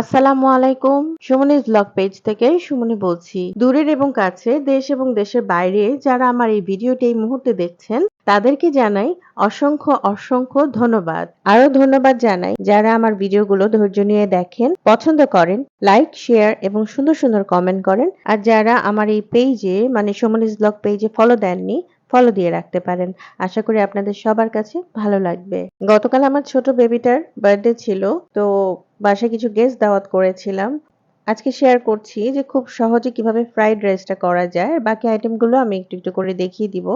আসসালামু আলাইকুম। সুমনিজ blog page থেকে সুমনি বলছি। দূরের এবং কাছে দেশ এবং দেশের বাইরে যারা আমার এই ভিডিওটি এই মুহূর্তে দেখছেন, তাদেরকে জানাই অসংখ্য অসংখ্য ধন্যবাদ। আরও ধন্যবাদ জানাই যারা আমার ভিডিওগুলো ধৈর্য নিয়ে দেখেন, পছন্দ করেন, লাইক, শেয়ার এবং সুন্দর সুন্দর কমেন্ট করেন। আর যারা আমার এই পেজে মানে সুমনিজ ব্লগ পেজে ফলো দেননি ফলো দিয়ে রাখতে পারেন। আশা করি আপনাদের সবার কাছে ভালো লাগবে। গতকাল আমার ছোট বেবিটার বার্থডে ছিল, তো বাসায় কিছু গেস্ট দাওয়াত করেছিলাম। আজকে শেয়ার করছি যে খুব সহজে কীভাবে ফ্রাইড রাইসটা করা যায়। বাকি আইটেমগুলো আমি একটু একটু করে দেখিয়ে দিব।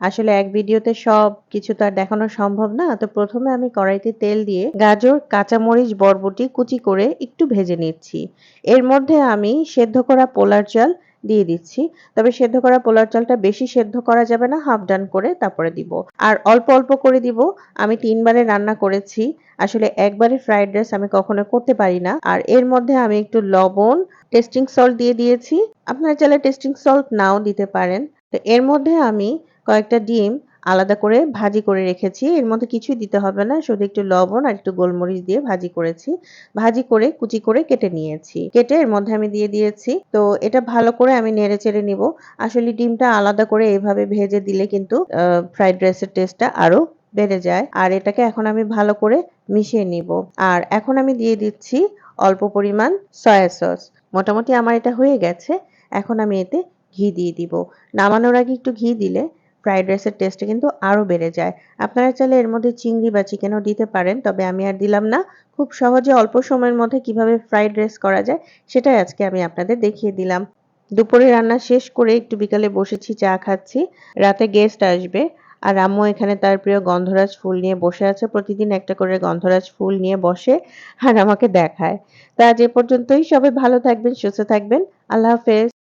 আসলে এক ভিডিওতে সব কিছু তো আর দেখানো সম্ভব না। তো প্রথমে আমি কড়াইতে তেল দিয়ে গাজর, কাঁচামরিচ, বরবটি কুচি করে একটু ভেজে নিচ্ছি। এর মধ্যে আমি সেদ্ধ করা পোলার চাল দিয়ে দিচ্ছি। তবে সেদ্ধ করা পোলার চালটা বেশি সেদ্ধ করা যাবে না হাফ ডান করে তারপরে দিব। আর অল্প অল্প করে দিব। আমি তিনবারে রান্না করেছি। আসলে একবারে ফ্রাইড রাইস আমি কখনো করতে পারি না। আর এর মধ্যে আমি একটু লবণ টেস্টিং সল্ট দিয়ে দিয়েছি। আপনারা চাইলে টেস্টিং সল্ট নাও দিতে পারেন। তো এর মধ্যে আমি কয়েকটা ডিম আলাদা করে ভাজি করে রেখেছি। এর মধ্যে কিছুই দিতে হবে না। শুধু একটু লবণ আর একটু গোলমরিচ দিয়ে ভাজি করেছি। ভাজি করে, কুচি করে কেটে নিয়েছি। কেটে এর মধ্যে আমি দিয়ে দিয়েছি। তো এটা ভালো করে আমি নেড়ে চেড়ে নিব। আসলে ডিমটা আলাদা করে এভাবে ভেজে দিলে কিন্তু ফ্রাইড রাইসের টেস্টটা আরও বেড়ে যায়। আর এটাকে এখন আমি ভালো করে মিশিয়ে নিব। আর এখন আমি দিয়ে দিচ্ছি অল্প পরিমাণ সয়া সস মোটামুটি আমার এটা হয়ে গেছে। এখন আমি এতে ঘি দিয়ে দিব। নামানোর আগে একটু ঘি দিলে ফ্রাইড রাইসের টেস্টটা কিন্তু আরও বেড়ে যায়। আপনারা চাইলে এর মধ্যে চিংড়ি বা চিকেনও দিতে পারেন, তবে আমি আর দিলাম না। খুব সহজে অল্প সময়ের মধ্যে কীভাবে ফ্রাইড রাইস করা যায় সেটাই আজকে আমি আপনাদের দেখিয়ে দিলাম। দুপুরে রান্না শেষ করে একটু বিকালে বসেছি, চা খাচ্ছি। রাতে গেস্ট আসবে। আর আম্মু এখানে তার প্রিয় গন্ধরাজ ফুল নিয়ে বসে আছে। প্রতিদিন একটা করে গন্ধরাজ ফুল নিয়ে বসে আর আমাকে দেখায়। তা এ পর্যন্তই। সবাই ভালো থাকবেন, সুস্থ থাকবেন। আল্লাহ হাফেজ।